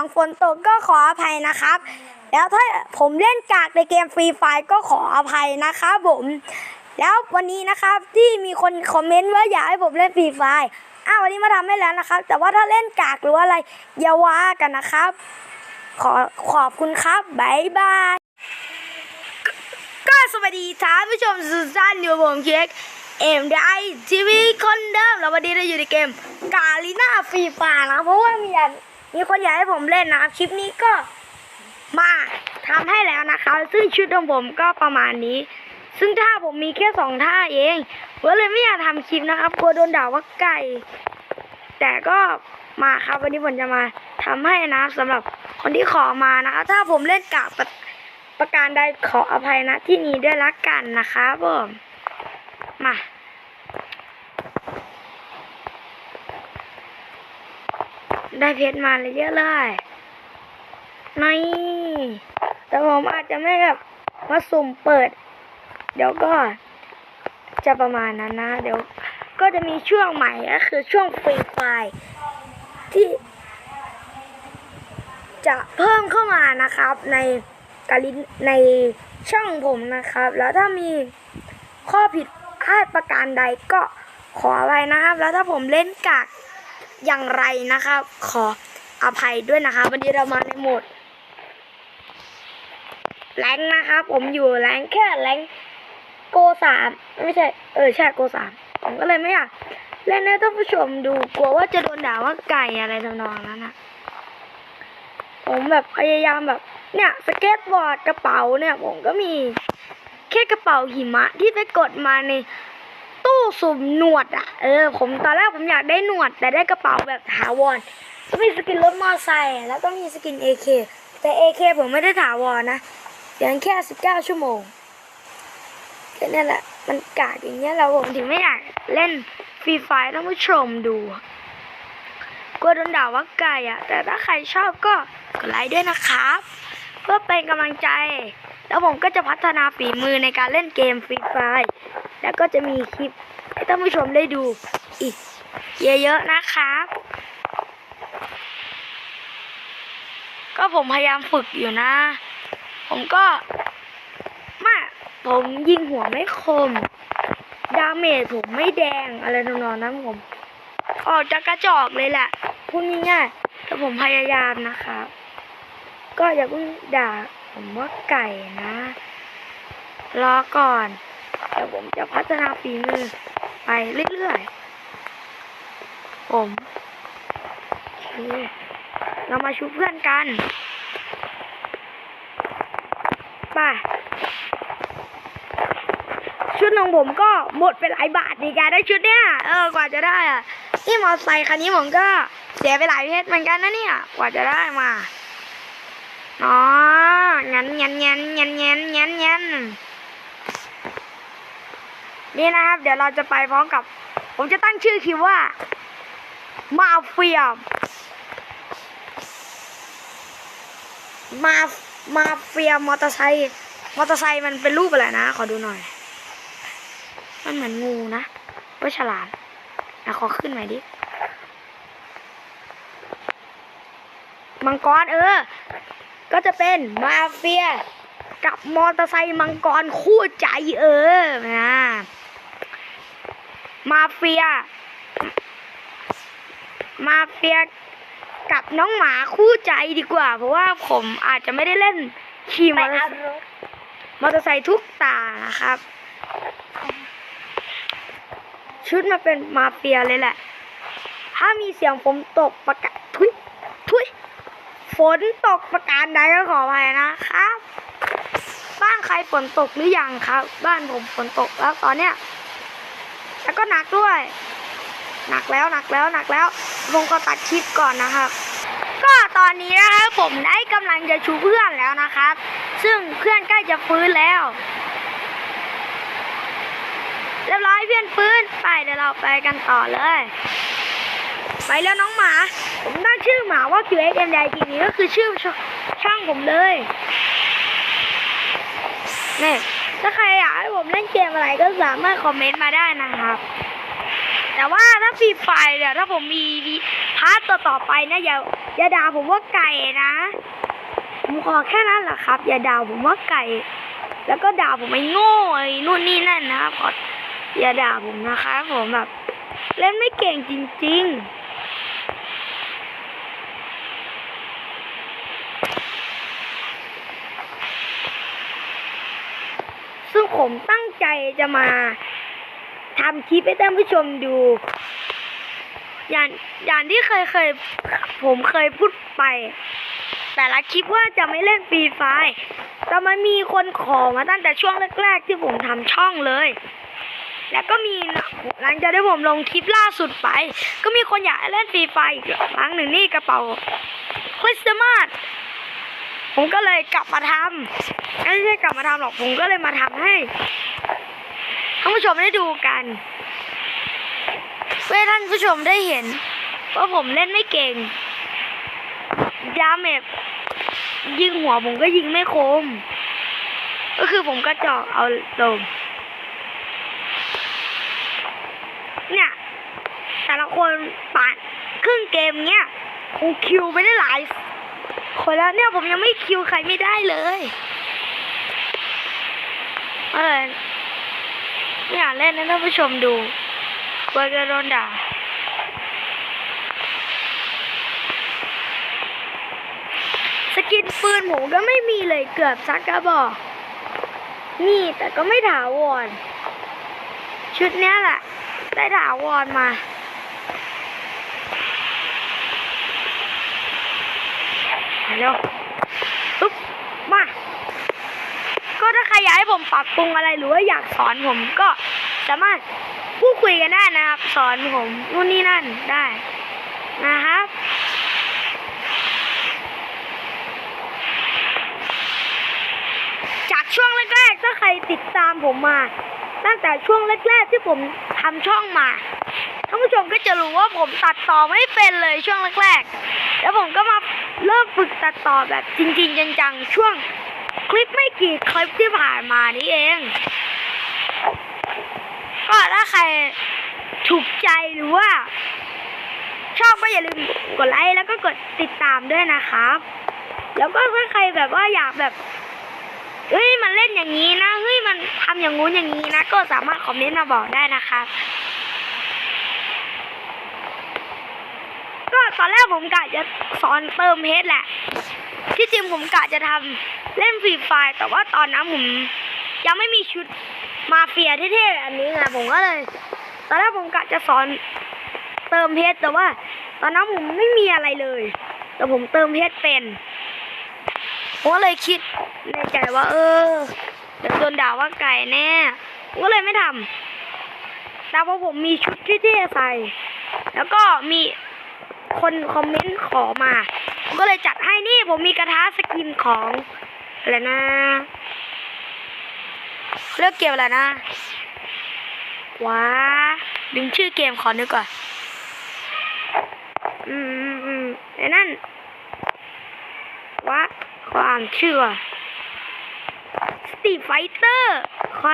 งฝนตกก็ขออภัยนะครับ แล้วถ้าผมเล่นกากในเกมฟรีไฟก็ขออภัยนะครับผมแล้ววันนี้นะครับที่มีคนคอมเมนต์ว่าอยากให้ผมเล่นฟรีไฟอ้าววันนี้มาทำให้แล้วนะครับ แต่ว่าถ้าเล่นกากหรือว่าอะไรอย่าว่ากันนะครับ ขอขอบคุณครับบายบายก็สวัสดีท่านผู้ชมสุดท่านอยู่ผมเค้กเอ็มได้ทีวีคนเดิมแล้ววันนี้เราอยู่ในเกมกาลิน่าฟรีไฟนะเพราะว่ามีอยาก มีคนอยากให้ผมเล่นนะครับคลิปนี้ก็มาทำให้แล้วนะคะ ซึ่งชุดของผมก็ประมาณนี้ ซึ่งท่าผมมีแค่สองท่าเองก็เลยไม่อยากทำคลิปนะครับกลัวโดนด่าว่าไก่ แต่ก็มาครับวันนี้ผมจะมาทำให้นะสำหรับคนที่ขอมานะคะถ้าผมเล่นกากประประการใดขออภัยนะที่นี้ด้วยละกันนะคะผมมา ได้เพชรมาเลยเยอะเลยนี่แต่ผมอาจจะไม่แบบมาสุ่มเปิด เดี๋ยวก็จะประมาณนั้นนะ เดี๋ยวก็จะมีช่วงใหม่ก็คือช่วงฟรีไฟที่ จะเพิ่มเข้ามานะครับ ในกาลินในช่องผมนะครับ แล้วถ้ามีข้อผิดพลาดประการใดก็ขออภัยนะครับ แล้วถ้าผมเล่นกาก อย่างไรนะครับ ขออภัยด้วยนะครับวันนี้เรามาในโหมดแรงนะครับผมอยู่แรงแค่แรงโกสามไม่ใช่ เออใช่โกสามผมก็เลยไม่อยากเล่นให้ท่านผู้ชมดูกลัวว่าจะโดนด่าว่าไก่อะไรทำนองนั้นนะผมแบบพยายามแบบ เนี่ยสเก็ตบอร์ดกระเป๋าเนี่ย ผมก็มีแค่กระเป๋าหิมะที่ไปกดมาใน ตู้สุ่มหนวดอะ เออ ผมตอนแรกผมอยากได้หนวด แต่ได้กระเป๋าแบบถาวรก็มีสกินรถมอไซค์แล้วก็มีสกิน AK แต่ AK ผมไม่ได้ถาวรนะเพียงแค่ 19 ชั่วโมงแค่นั้นแหละ มันกากอย่างเงี้ยเราผมถึงไม่อยากเล่นฟรีไฟท่านผู้ชมดูกลัวโดนด่าว่าไก่อะ แต่ถ้าใครชอบก็กดไลค์ด้วยนะครับ เพื่อเป็นกำลังใจ แล้วผมก็จะพัฒนาฝีมือในการเล่นเกมฟรีไฟ แล้วก็จะมีคลิปให้ท่านผู้ชมได้ดูอีกเยอะๆนะครับ ก็ผมพยายามฝึกอยู่นะ ผมก็ม่ผมยิงหัวไม่คม ดาเมจผมไม่แดงอะไรนองนั้นผม ออกจากกระจอกเลยแหละพูดง่ายๆแต่ผมพยายามนะครับ ก็อย่าเพิ่งด่าผมว่าไก่นะ รอก่อน เดี๋ยวผมจะพัฒนาฝีมือไปเรื่อยๆ ผมโอเคเรามาชูเพื่อนกันไปชุดของผมก็หมดไปหลายบาทในการได้ชุดเนี่ย เออกว่าจะได้อะนี่มอเตอร์ไซค์คันนี้ผมก็เสียไปหลายเพชรเหมือนกันนะเนี่ย กว่าจะได้มาอ๋องั้นงั้นงั้นงั้นงั้นงั้นงั้น นี่นะครับ เดี๋ยวเราจะไปพร้อมกับ ผมจะตั้งชื่อคลิปว่ามาเฟียมามาเฟียมอเตอร์ไซค์มอเตอร์ไซค์มันเป็นรูปอะไรนะ ขอดูหน่อย มันเหมือนงูนะว่าฉลามนะขอขึ้นหน่อยดิมังกรเออ ก็จะเป็นมาเฟียกับมอเตอร์ไซค์มังกรคู่ใจเออนะ มาเฟีย มาเฟียกับน้องหมาคู่ใจดีกว่า เพราะว่าผมอาจจะไม่ได้เล่นขี่มอเตอร์ไซค์มอเตอร์ไซค์ทุกตานะครับ ชุดมาเป็นมาเฟียเลยแหละ ถ้ามีเสียงฝนตกประกาศทุยทุยฝนตกประการใดก็ขออภัยนะครับ บ้านใครฝนตกหรือยังครับ บ้านผมฝนตกแล้วตอนเนี้ย แล้วก็หนักด้วย หนักแล้วหนักแล้วหนักแล้วผมก็ตัดคลิปก่อนนะครับ ก็ตอนนี้นะครับผมได้กำลังจะชูเพื่อนแล้วนะครับ ซึ่งเพื่อนใกล้จะฟื้นแล้วเรียบร้อยเพื่อนฟื้นไปเดี๋ยวเราไปกันต่อเลย ไปแล้วน้องหมา ผมตั้งชื่อหมาว่า QXMD TV ก็คือชื่อช่างผมเลยนี่ ถ้าใครอยากให้ผมเล่นเกมอะไรก็สามารถคอมเมนต์มาได้นะครับ แต่ว่าถ้าฟรีไฟเนี่ยถ้าผมมีพาร์ทต่อไปนะอย่าอย่าด่าผมว่าไก่นะผมขอแค่นั้นแหละครับ อย่าด่าผมว่าไก่ แล้วก็ด่าผมไอ้โง่ไอ้นู่นนี่นั่นนะครับขออย่าด่าผมนะครับผมแบบเล่นไม่เก่งจริง ๆ ซึ่งผมตั้งใจจะมาทำคลิปให้ท่านผู้ชมดู อย่างอย่างที่เคยเคยผมเคยพูดไป แต่ละคลิปว่าจะไม่เล่นฟรีไฟแต่มันมีคนขอมาตั้งแต่ช่วงแรก ๆ ที่ผมทำช่องเลย แล้วก็มีหลังจากที่ผมลงคลิปล่าสุดไป ก็มีคนอยากเล่นฟรีไฟอีกครั้งหนึ่งนี่กระเป๋าคริสต์มาส ผมก็เลยกลับมาทำไม่ใช่กลับมาทำหรอกผมก็เลยมาทำให้ท่านผู้ชมได้ดูกันเพื่อท่านผู้ชมได้เห็นว่าผมเล่นไม่เก่งดาเมจยิงหัวผมก็ยิงไม่คม ก็คือผมก็เจาะเอาตรงเนี่ยแต่ละคนปาดครึ่งเกมเนี้ยคงคิวไปได้หลาย คนแล้วเนี่ยผมยังไม่คิวใครไม่ได้เลยเออเนี่ยเล่นให้ท่านผู้ชมดูกลัวจะโดนด่าสกินปืนผมก็ไม่มีเลยเกือบซักกระบอก นี่แต่ก็ไม่ถาวร ชุดเนี้ยแหละ ได้ถาวรมา มา เร็วปุ๊บมา ก็ถ้าใครอยากให้ผมปรับปรุงอะไรหรือว่าอยากสอนผมก็สามารถพูดคุยกันได้นะครับ สอนผมนู่นนี่นั่นได้นะครับจากช่วงแรกๆถ้าใครติดตามผมมา ตั้งแต่ช่วงแรกๆที่ผมทำช่องมาท่านผู้ชมก็จะรู้ว่าผมตัดต่อไม่เป็นเลยช่วงแรกๆ แล้วผมก็มา เริ่มฝึกตัดต่อแบบจริง ๆ จังๆ ช่วงคลิปไม่กี่คลิปที่ผ่านมานี้เอง ก็ถ้าใครถูกใจหรือว่า ชอบก็อย่าลืมกดไลค์แล้วก็กดติดตามด้วยนะครับ แล้วก็ถ้าใครแบบว่าอยากแบบเฮ้ยมันเล่นอย่างนี้นะเฮ้ยมันทำอย่างงู้นอย่างนี้นะ ก็สามารถคอมเมนต์มาบอกได้นะครับ ก็ตอนแรกผมกะจะสอนเติมเพชรแหละ ที่จริงผมกะจะทำเล่นฟรีไฟล์แต่ว่าตอนนั้นผมยังไม่มีชุดมาเฟียเท่ๆแบบนี้ไงผมก็เลย ตอนแรกผมกะจะสอนเติมเพชรแต่ว่า ตอนนั้นผมไม่มีอะไรเลย แต่ผมเติมเพชรเป็นผมก็เลยคิดในใจว่า เออเดี๋ยวโดนด่าว่าไก่แน่ผมก็เลยไม่ทำแต่พอผมมีชุดที่เท่ใส่ แล้วก็มี คนคอมเมนต์ขอมา ผมก็เลยจัดให้นี่ผมมีกระทะสกินของอะไรนะเลือกเกมอะไรนะว้าดึงชื่อเกมขอนึกก่อน อืมอืมอืมไอ้นั่นว่าขออ่านชื่อสตีไฟเตอร์คอ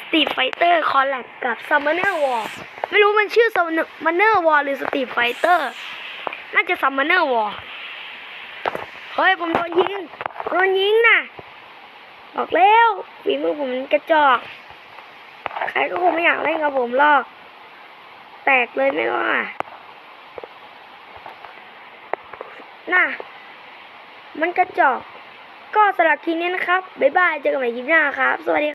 สตีไฟเตอร์คอลแลบกับซัมเมอร์วอลไม่รู้มันชื่อซัมเมอร์วอลหรือสตีไฟเตอร์ น่าจะซัมเมอร์วอเฮ้ยผมโดนยิง โดนยิงนะบอกแล้วฝีมือผมกระจอก ใครก็คงไม่อยากเล่นกับผมหรอก แตกเลยไม่ว่าน่ะ มันกระจอก ก็สำหรับคลิปนี้นะครับ บ๊ายบาย เจอกันใหม่คลิปหน้าครับ สวัสดี